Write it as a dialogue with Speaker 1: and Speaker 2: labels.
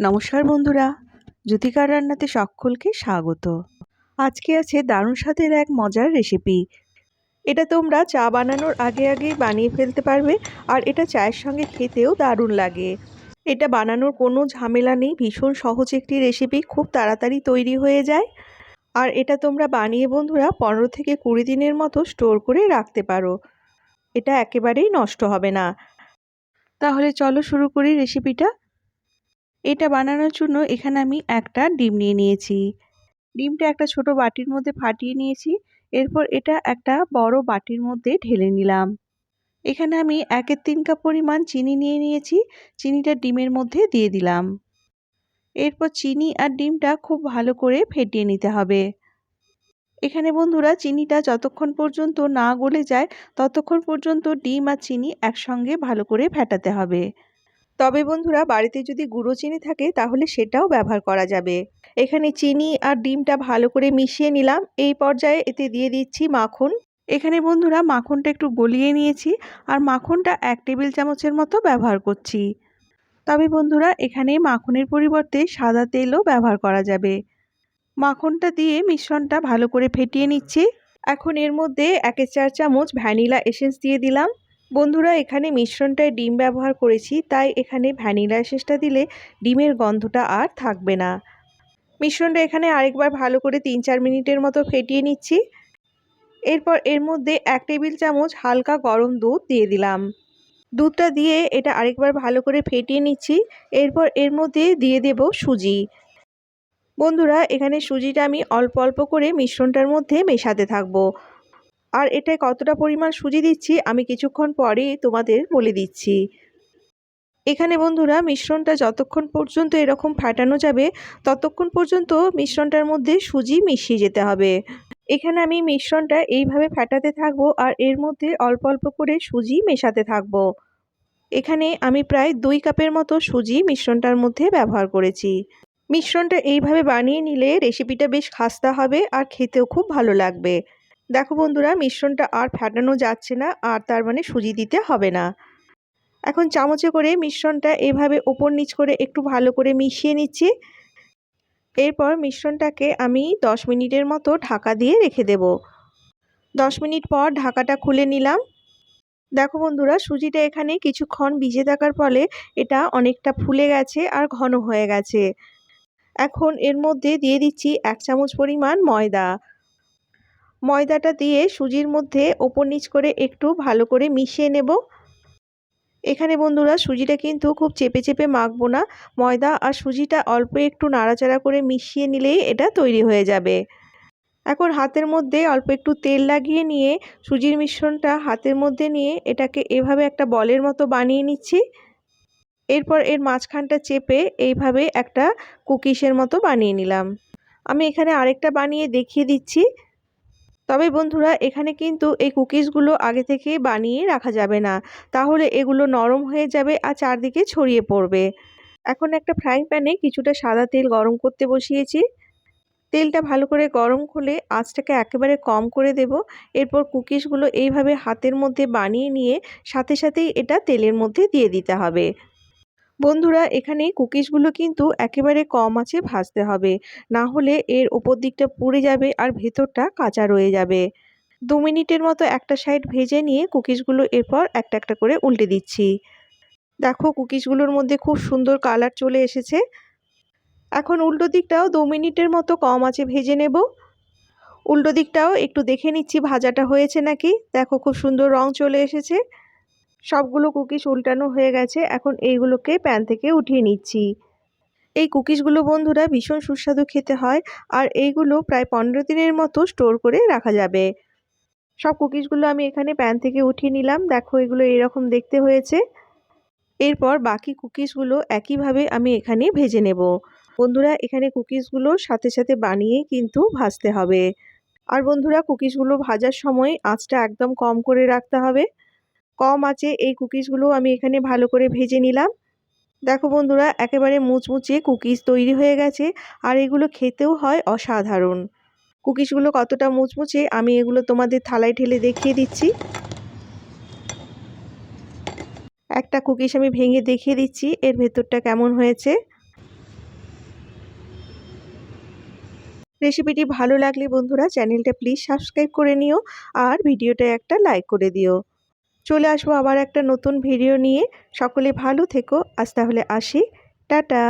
Speaker 1: নমস্কার বন্ধুরা, জ্যোতিকার রান্নাতে সকলকে স্বাগত। আজকে আছে দারুণ স্বাদের এক মজার রেসিপি এটা তোমরা চা বানানোর আগে আগেই বানিয়ে ফেলতে পারবে, আর এটা চায়ের সঙ্গে খেতেও দারুণ লাগে। এটা বানানোর কোনো ঝামেলা নেই, ভীষণ সহজ একটি রেসিপি খুব তাড়াতাড়ি তৈরি হয়ে যায়। আর এটা তোমরা বানিয়ে বন্ধুরা পনেরো থেকে কুড়ি দিনের মতো স্টোর করে রাখতে পারো। এটা একেবারেই নষ্ট হবে না। তাহলে চলো শুরু করি রেসিপিটা এটা বানানোর জন্য এখানে আমি একটা ডিম নিয়ে নিয়েছি। ডিমটা একটা ছোট বাটির মধ্যে ফাটিয়ে নিয়েছি। এরপর এটা একটা বড় বাটির মধ্যে ঢেলে নিলাম। এখানে আমি একের তিন কাপ পরিমাণ চিনি নিয়ে নিয়েছি। চিনিটা ডিমের মধ্যে দিয়ে দিলাম। এরপর চিনি আর ডিমটা খুব ভালো করে ফেটিয়ে নিতে হবে। এখানে বন্ধুরা, চিনিটা যতক্ষণ পর্যন্ত না গলে যায়, ততক্ষণ পর্যন্ত ডিম আর চিনি একসঙ্গে ভালো করে ফেটাতে হবে। তবে বন্ধুরা, বাড়িতে যদি গুঁড়ো চিনি থাকে, তাহলে সেটাও ব্যবহার করা যাবে। এখানে চিনি আর ডিমটা ভালো করে মিশিয়ে নিলাম। এই পর্যায়ে এতে দিয়ে দিচ্ছি মাখন। এখানে বন্ধুরা, মাখনটা একটু গলিয়ে নিয়েছি আর মাখনটা এক টেবিল চামচের মতো ব্যবহার করছি। তবে বন্ধুরা, এখানে মাখনের পরিবর্তে সাদা তেলও ব্যবহার করা যাবে। মাখনটা দিয়ে মিশ্রণটা ভালো করে ফেটিয়ে নিচ্ছি। এখন এর মধ্যে একের চার চামচ ভ্যানিলা এসেন্স দিয়ে দিলাম। বন্ধুরা, এখানে মিশ্রণটায় ডিম ব্যবহার করেছি, তাই এখানে ভ্যানিলা এসেন্সটা দিলে ডিমের গন্ধটা আর থাকবে না। মিশ্রণটা এখানে আরেকবার ভালো করে তিন চার মিনিটের মতো ফেটিয়ে নিচ্ছি। এরপর এর মধ্যে এক টেবিল চামচ হালকা গরম দুধ দিয়ে দিলাম। দুধটা দিয়ে এটা আরেকবার ভালো করে ফেটিয়ে নিচ্ছি, এরপর এর মধ্যে দিয়ে দেব সুজি। বন্ধুরা, এখানে সুজিটা আমি অল্প অল্প করে মিশ্রণটার মধ্যে মেশাতে থাকব। আর এটায় কতটা পরিমাণ সুজি দিচ্ছি, আমি কিছুক্ষণ পরেই তোমাদের বলে দিচ্ছি। এখানে বন্ধুরা, মিশ্রণটা যতক্ষণ পর্যন্ত এরকম ফাটানো যাবে, ততক্ষণ পর্যন্ত মিশ্রণটার মধ্যে সুজি মিশিয়ে যেতে হবে। এখানে আমি মিশ্রণটা এইভাবে ফাটাতে থাকব আর এর মধ্যে অল্প অল্প করে সুজি মেশাতে থাকব। এখানে আমি প্রায় দুই কাপের মতো সুজি মিশ্রণটার মধ্যে ব্যবহার করেছি। মিশ্রণটা এইভাবে বানিয়ে নিলে রেসিপিটা বেশ খাস্তা হবে আর খেতেও খুব ভালো লাগবে। দেখো বন্ধুরা, মিশ্রণটা আর ফাটানো যাচ্ছে না, আর তার মানে সুজি দিতে হবে না। এখন চামচে করে মিশ্রণটা এভাবে ওপর নিচ করে একটু ভালো করে মিশিয়ে নিচ্ছি। এরপর মিশ্রণটাকে আমি দশ মিনিটের মতো ঢাকা দিয়ে রেখে দেব। দশ মিনিট পর ঢাকাটা খুলে নিলাম। দেখো বন্ধুরা, সুজিটা এখানে কিছুক্ষণ ভিজে থাকার ফলে এটা অনেকটা ফুলে গেছে আর ঘন হয়ে গেছে। এখন এর মধ্যে দিয়ে দিচ্ছি এক চামচ পরিমাণ ময়দা। ময়দাটা দিয়ে সুজির মধ্যে ওপর নিচ করে একটু ভালো করে মিশিয়ে নেব। এখানে বন্ধুরা সুজিটা কিন্তু খুব চেপে চেপে মাখবো না। ময়দা আর সুজিটা অল্প একটু নাড়াচাড়া করে মিশিয়ে নিলেই এটা তৈরি হয়ে যাবে। এখন হাতের মধ্যে অল্প একটু তেল লাগিয়ে নিয়ে সুজির মিশ্রণটা হাতের মধ্যে নিয়ে এটাকে এভাবে একটা বলের মতো বানিয়ে নিচ্ছি। এরপর এর মাঝখানটা চেপে এইভাবে একটা কুকিসের মতো বানিয়ে নিলাম। আমি এখানে আরেকটা বানিয়ে দেখিয়ে দিচ্ছি। তবে বন্ধুরা, এখানে কিন্তু এই কুকিজগুলো আগে থেকে বানিয়ে রাখা যাবে না। তাহলে এগুলো নরম হয়ে যাবে আর চারদিকে ছড়িয়ে পড়বে। এখন একটা ফ্রাইং প্যানে কিছুটা সাদা তেল গরম করতে বসিয়েছি। তেলটা ভালো করে গরম হলে আঁচটাকে একেবারে কম করে দেব। এরপর কুকিজগুলো এইভাবে হাতের মধ্যে বানিয়ে নিয়ে সাথে সাথেই এটা তেলের মধ্যে দিয়ে দিতে হবে। বন্ধুরা, এখানে কুকিজগুলো কিন্তু একেবারে কম আছে, ভাজতে হবে। না হলে এর ওপর দিকটা পুড়ে যাবে আর ভেতরটা কাঁচা রয়ে যাবে। দু মিনিটের মতো একটা সাইড ভেজে নিয়ে কুকিজগুলো এরপর একটা একটা করে উল্টে দিচ্ছি। দেখো কুকিজগুলোর মধ্যে খুব সুন্দর কালার চলে এসেছে। এখন উল্টো দিকটাও দু মিনিটের মতো কম আছে, ভেজে নেব। উল্টো দিকটাও একটু দেখে নিচ্ছি, ভাজাটা হয়েছে নাকি? দেখো, খুব সুন্দর রং চলে এসেছে। সবগুলো কুকিজ উল্টানো হয়ে গেছে, এখন এইগুলোকে প্যান থেকে উঠিয়ে নিচ্ছি। এই কুকিজগুলো বন্ধুরা ভীষণ সুস্বাদু খেতে হয়, আর এইগুলো প্রায় পনেরো দিনের মতো স্টোর করে রাখা যাবে। সব কুকিজগুলো আমি এখানে প্যান থেকে উঠিয়ে নিলাম, দেখো এগুলো এরকম দেখতে হয়েছে। এরপর বাকি কুকিজগুলো একইভাবে আমি এখানে ভেজে নেব। বন্ধুরা, এখানে কুকিজগুলো সাথে সাথে বানিয়ে কিন্তু ভাজতে হবে। আর বন্ধুরা, কুকিজগুলো ভাজার সময় আঁচটা একদম কম করে রাখতে হবে। কম আছে, এই কুকিজগুলো আমি এখানে ভালো করে ভেজে নিলাম। দেখো বন্ধুরা, একেবারে মুচমুচে কুকিজ তৈরি হয়ে গেছে, আর এগুলো খেতেও হয় অসাধারণ। কুকিজগুলো কতটা মুচমুচে, আমি এগুলো তোমাদের থালায় ঠেলে দেখিয়ে দিচ্ছি। একটা কুকিজ আমি ভেঙে দেখিয়ে দিচ্ছি, এর ভেতরটা কেমন হয়েছে। রেসিপিটি ভালো লাগলে বন্ধুরা, চ্যানেলটা প্লিজ সাবস্ক্রাইব করে নিও, আর ভিডিওটা একটা লাইক করে দিও। চলে আসব আবার একটা নতুন ভিডিও নিয়ে। সকলে ভালো থেকো। আজ তাহলে আসি। টাটা।